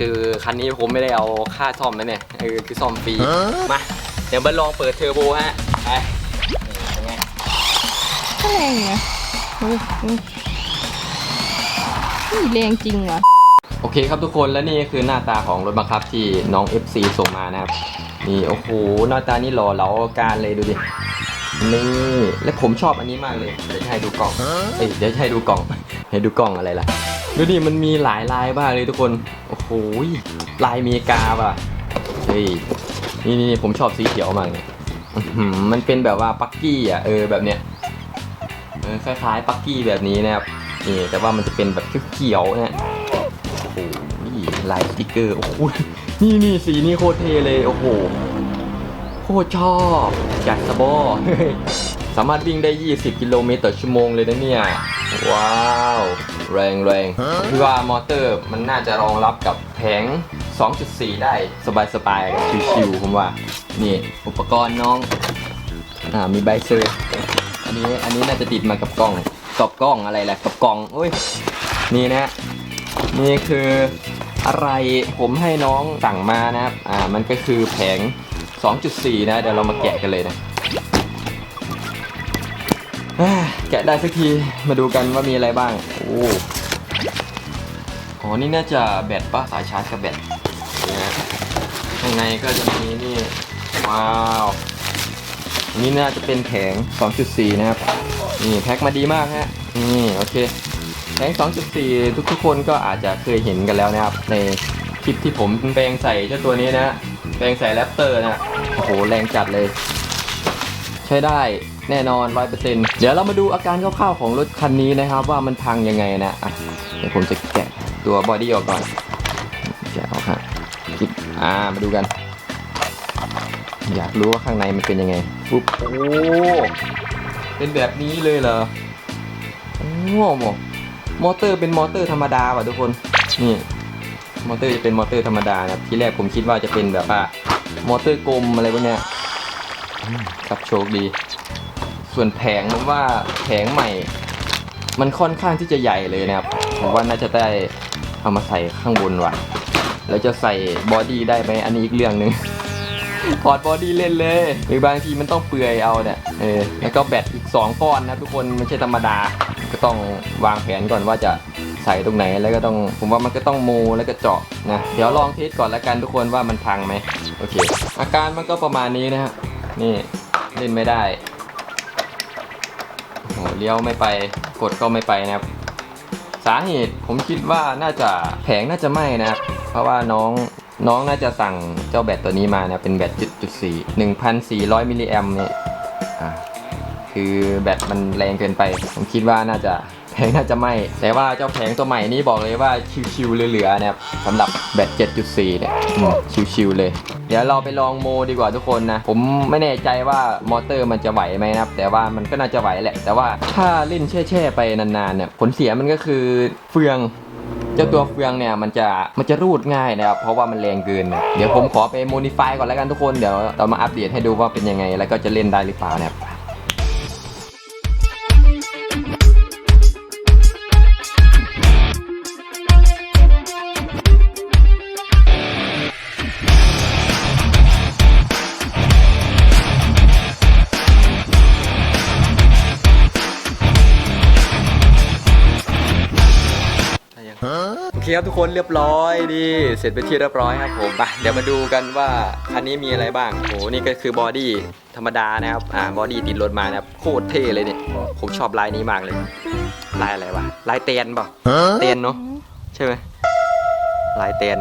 คือคันนี้ผมไม่ได้เอาค่าซ่อมนะเนี่ยเออคือซ่อมฟรีมาเดี๋ยวเบิร์ดลองเปิดเทอร์โบฮะไปนี่เป็นไงก็แรงนะเฮ้ยเฮ้ยเฮ้ยแรงจริงว่ะโอเคครับทุกคนและนี่คือหน้าตาของรถบังคับที่น้อง FC ส่งมานะครับนี่โอ้โหหน้าตานี่หล่อเหลาการเลยดูดินี่และผมชอบอันนี้มากเลยเดี๋ยวจะให้ดูกล่องเอ้ยเดี๋ยวจะให้ดูกล่อง ให้ดูกล่องอะไรล่ะดูดิมันมีหลายลายมากเลยทุกคนโอ้โหลายเมกาป่ะเฮ้ยนี่นี่ผมชอบสีเขียวมากเลยมันเป็นแบบว่าปักกี้อะเออแบบเนี้ยเออคล้ายๆปักกี้แบบนี้นะครับนี่แต่ว่ามันจะเป็นแบบเขียวๆนี่โอ้โหลายสติกเกอร์โอ้โหนี่นี่สีนี่โคตรเทเลยโอ้โหโคตรชอบจัดสบอสามารถวิ่งได้ 20 กิโลเมตรต่อชั่วโมงเลยนะเนี่ย ว้าว แรงแรงคือว่ามอเตอร์มันน่าจะรองรับกับแผง 2.4 ได้สบายสบายๆชิวๆผมว่า นี่อุปกรณ์น้อง อ่า มีใบเซอร์ อันนี้ อันนี้น่าจะติดมากับกล้อง กับกล้องอะไรแหละ กับกล่องโอ้ย นี่นะ นี่คืออะไรผมให้น้องสั่งมานะครับ อ่า มันก็คือแผง 2.4 นะ เดี๋ยวเรามาแกะกันเลยนะอ่า แกะได้สักทีมาดูกันว่ามีอะไรบ้าง โอ้อ๋อนี่น่าจะแบตปะสายชาร์จกับแบตนะข้างในก็จะมีนี่ ว้าว นี่น่าจะเป็นแผง 2.4 นะครับ นี่แพ็คมาดีมากฮะ นี่โอเคแผง 2.4 ทุกทุกคนก็อาจจะเคยเห็นกันแล้วนะครับ ในคลิปที่ผมแปลงใส่เจ้าตัวนี้นะ แปลงใส่แรปเตอร์นะ โอ้โห แรงจัดเลย ใช้ได้ แน่นอน100%เดี๋ยวเรามาดูอาการคร่าวๆของรถคันนี้นะครับว่ามันพังยังไงนะอะเดี๋ยวผมจะแกะตัวบอดี้ออกก่อนแกะออกฮะคลิปอ่ามาดูกัน อยากรู้ว่าข้างในมันเป็นยังไงปุ๊บโอ้เป็นแบบนี้เลยเหรอโอ้โหมอเตอร์เป็นมอเตอร์ธรรมดาว่ะทุกคนนี่มอเตอร์จะเป็นมอเตอร์ธรรมดานะครับที่แรกผมคิดว่าจะเป็นแบบว่ามอเตอร์กลมอะไรพวกเนี้ยครับโชคดี ส่วนแผงผมว่าแผงใหม่ มันค่อนข้างที่จะใหญ่เลยนะครับผมว่าน่าจะได้เอามาใส่ข้างบนว่ะ แล้วจะใส่บอดี้ได้ไหมอันนี้อีกเรื่องหนึ่งถอดบอดี้เล่นเลยหรือบางทีมันต้องเปลือยเอาเนี่ยเออแล้วก็แบตอีก 2 ก้อนนะทุกคนไม่ใช่ธรรมดา ก็ต้องวางแผนก่อนว่าจะใส่ตรงไหนแล้วก็ต้องผมว่ามันก็ต้องโมแล้วก็เจาะนะเดี๋ยวลองเทสก่อนแล้วกันทุกคนว่ามันพังไหมโอเค อาการมันก็ประมาณนี้นะฮะนี่เล่นไม่ได้ อ้โหเลี้ยวไม่ไปกดก็ไม่ไปนะครับ สาเหตุผมคิดว่าน่าจะแผงน่าจะไหม้นะครับ เพราะว่าน้องน้องน่าจะสั่งเจ้าแบตตัวนี้มานะเป็นแบต7.4 1,400มิลลิแอมเนี่ยคือแบตมันแรงเกินไป ผมคิดว่าน่าจะ แผงน่าจะไหม้แต่ว่าเจ้าแผงตัวใหม่นี้บอกเลยว่าชิวๆเหลือๆนะครับสำหรับแบต 7.4 เนี่ยชิวๆเลย เดี๋ยวเราไปลองโมดีกว่าทุกคนนะ ผมไม่แน่ใจว่ามอเตอร์มันจะไหวไหมนะครับ แต่ว่ามันก็น่าจะไหวแหละ แต่ว่าถ้าเล่นแช่ๆไปนานๆเนี่ยผลเสียมันก็คือเฟืองเจ้าตัวเฟืองเนี่ยมันจะมันจะรูดง่ายนะครับเพราะว่ามันแรงเกินนะเดี๋ยวผมขอไปโมดิฟายก่อนแล้วกันทุกคนเดี๋ยวเรามาอัปเดตให้ดูว่าเป็นยังไง แล้วก็จะเล่นได้หรือเปล่านะครับ เคครับทุกคนเรียบร้อยดีเสร็จไปนที่เรียบร้อยครับผมไปเดี๋ยวมาดูกันว่าคันนี้มีอะไรบ้างโหนี่ก็คือบอดี้ธรรมดานะครับอ่าบอดี้ติดรถมานะครับโคตรเท่เลยเนี่ยผมชอบลายนี้มากเลย ลายอะไรวะลายเตียนเปล่าเตียนเนาะใช่ไหมลายเตียน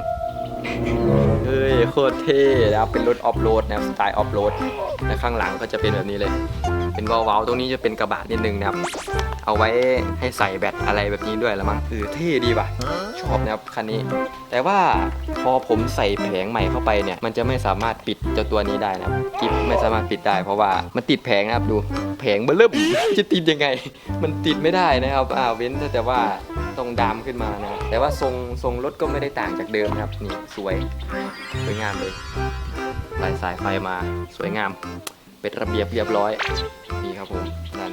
เฮ้ยโคตรเท่นะครับเป็นรถออฟโรดนะครับสไตล์ออฟโรดและข้างหลังก็จะเป็นแบบนี้เลย เป็นวาล์วๆตรงนี้จะเป็นกระบะนิดนึงนะครับ เอาไว้ให้ใส่แบตอะไรแบบนี้ด้วยละมั้งคือเท่ดีว่ะ ชอบนะครับคันนี้ แต่ว่าพอผมใส่แผงใหม่เข้าไปเนี่ย มันจะไม่สามารถปิดเจ้าตัวนี้ได้นะครับกิฟไม่สามารถปิดได้ เพราะว่ามันติดแผงนะครับดูแผงเบลเริ่มจะติดยังไง มันติดไม่ได้นะครับอ่าเว้นแต่ว่าต้องดามขึ้นมานะแต่ว่าทรงทรงรถก็ไม่ได้ต่างจากเดิมนะครับนี่สวยสวยงามเลยลายสายไฟมาสวยงาม เป็นระเบียบเรียบร้อยนี่ครับผมด้าน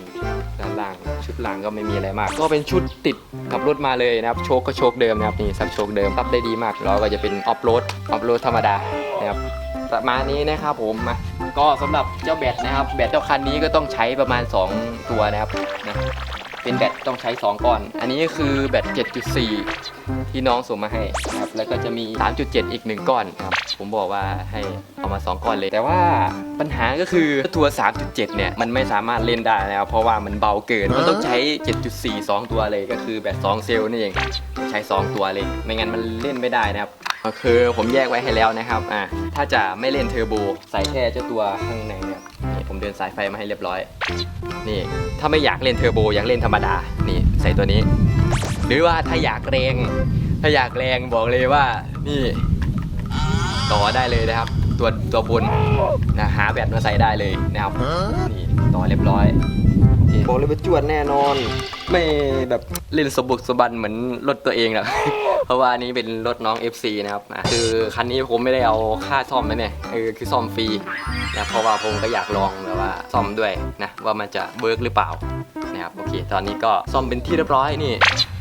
ด้านล่าง ชุดล่างก็ไม่มีอะไรมาก ก็เป็นชุดติดกับรถมาเลยนะครับ โชคก็โชคเดิมนะครับนี่ซับโชคเดิมซับได้ดีมากแล้วก็จะเป็นออฟโรดออฟโรดธรรมดานะครับประมาณนี้นะครับผมมาก็สำหรับเจ้าแบตนะครับ แบตเจ้าคันนี้ก็ต้องใช้ประมาณ 2 ตัวนะครับนะ เป็นแบตต้องใช้ 2 ก้อน อันนี้คือแบต 7.4 ที่น้องส่งมาให้นะครับ แล้วก็จะมี 3.7 อีก 1 ก้อนนะครับ ผมบอกว่าให้เอามา 2 ก้อนเลย แต่ว่าปัญหาก็คือตัว 3.7 เนี่ย มันไม่สามารถเล่นได้นะครับเพราะว่ามันเบาเกิน มันต้องใช้ 7.4 2 ตัวเลย ก็คือแบบ2เซลล์นี่เอง ใช้ 2 ตัวเลย ไม่งั้นมันเล่นไม่ได้นะครับก็ คือผมแยกไว้ให้แล้วนะครับอ่าถ้าจะไม่เล่นเทอร์โบใส่แค่เจ้าตัวข้างในเนี่ยนี่ผมเดินสายไฟมาให้เรียบร้อย นี่ถ้าไม่อยากเล่นเทอร์โบอยากเล่นธรรมดานี่ใส่ตัวนี้ หรือว่าถ้าอยากแรง ถ้าอยากแรงบอกเลยว่านี่ต่อได้เลยนะครับ ตัวตัวบนนะหาแบตมาใส่ได้เลยนะครับนี่ต่อเรียบร้อย โอเคบอกเลยว่าจวดแน่นอน ไม่แบบเล่นสมบุกสมบันเหมือนรถตัวเองหรอก เพราะว่าอันนี้เป็นรถน้อง FC นะครับอะคือคันนี้ผมไม่ได้เอาค่าซ่อมนะเนี่ยเออคือซ่อมฟรีนะเพราะว่าผมก็อยากลองแบบว่าซ่อมด้วยนะว่ามันจะเบิร์กหรือเปล่านะครับโอเค ตอนนี้ก็ซ่อมเป็นที่เรียบร้อยนี่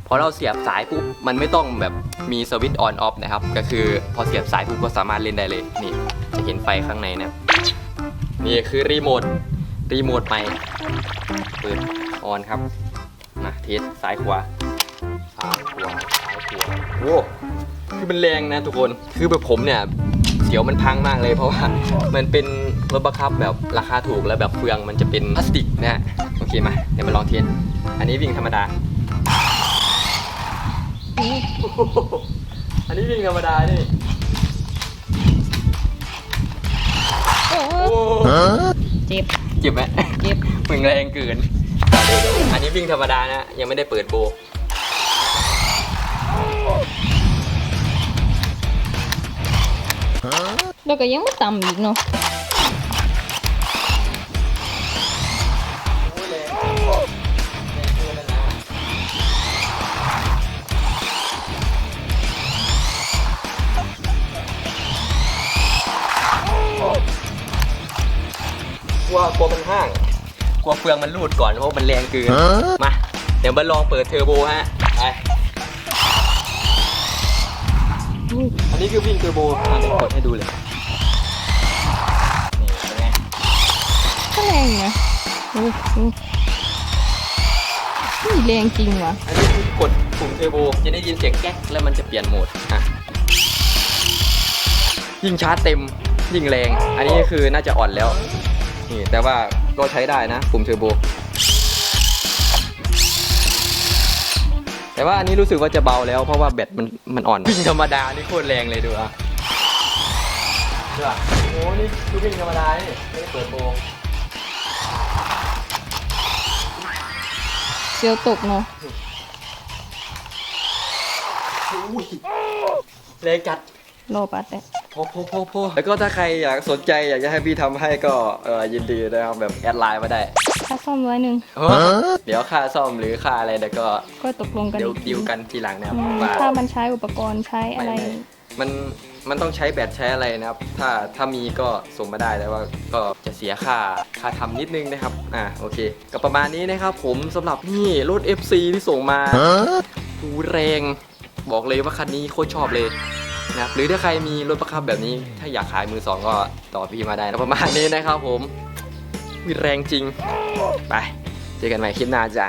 พอเราเสียบสายปุ๊บมันไม่ต้องแบบมีสวิตช์ออนออฟนะครับ ก็คือพอเสียบสายปุ๊บก็สามารถเล่นได้เลยนี่จะเห็นไฟข้างในนะครับนี่คือรีโมท รีโหมทไปเปิดออนครับมาเทสซ้ายขวาซ้ายขวาซ้ายขวาโอ้คือมันแรงนะทุกคนคือแบบผมเนี่ยเสียวมันพังมากเลยเพราะว่ามันเป็นรถบังคับแบบราคาถูกแล้วแบบเฟืองมันจะเป็นพลาสติกนะโอเคมาเดี๋ยวมาลองเทสอันนี้วิ่งธรรมดา อันนี้วิ่งธรรมดานี่โอ้เจ็บ จ็บไหมเจ็บมึงแรงเกิน อันนี้วิ่งธรรมดานะ ยังไม่ได้เปิดโบแล้วก็ยังไม่ต่ำอีกเนาะ ลัวกลัวมันห้าง กลัวเฟืองมันรูดก่อนเพราะมันแรงเกิน มา เดี๋ยวมาลองเปิดเทอร์โบฮะ ไปอุ้ยอันนี้คือวิ่งเทอร์โบอะเดี๋ยวกดให้ดูเลย นี่เป็นไง ก็แรงนะโอ้ยโอ้ยอุ้ยแรงจริงว่ะ อันนี้คือกดปุ่มเทอร์โบจะได้ยินเสียงแก๊กแล้วมันจะเปลี่ยนโหมดอะยิ่งชาร์จเต็มยิ่งแรง อันนี้คือน่าจะอ่อนแล้ว นี่แต่ว่าก็ใช้ได้นะปุ่มเทอร์โบ แต่ว่าอันนี้รู้สึกว่าจะเบาแล้วเพราะว่าแบตมันมันอ่อนวิ่งธรรมดานี่โคตรแรงเลยดูอะดูอะโอ้นี่คือวิ่งธรรมดานี่ไม่ได้เปิดโบเสียวตกเนาะอุ้ยแรงจัดรอปัดเลย พอพอพอพอแล้วก็ถ้าใครอยากสนใจอยากจะให้พี่ทำให้ก็เออยินดีนะครับแบบแอดไลน์มาได้ ค่าซ่อมร้อยหนึ่งเดี๋ยวค่าซ่อมหรือค่าอะไรเดี๋ยวก็ก็ตกลงกันเดี๋ยวอีกทีดิวกันทีหลังนะครับอืมว่าถ้ามันใช้อุปกรณ์ใช้อะไรไม่ไม่มันมันต้องใช้แบตใช้อะไรนะครับ ถ้าถ้ามีก็ส่งมาได้แต่ว่าก็จะเสียค่าค่าทำนิดนึงนะครับอ่าโอเคก็ประมาณนี้นะครับ ผมสำหรับนี่รถ FC ที่ส่งมา หูแรง บอกเลยว่าคันนี้โคตรชอบเลย นะครับหรือถ้าใครมีรถประคับแบบนี้ ถ้าอยากขายมือสองก็ต่อพี่มาได้นะประมาณนี้นะครับผมมีแรงจริง ไป เจอกันใหม่คลิปหน้าจ้ะ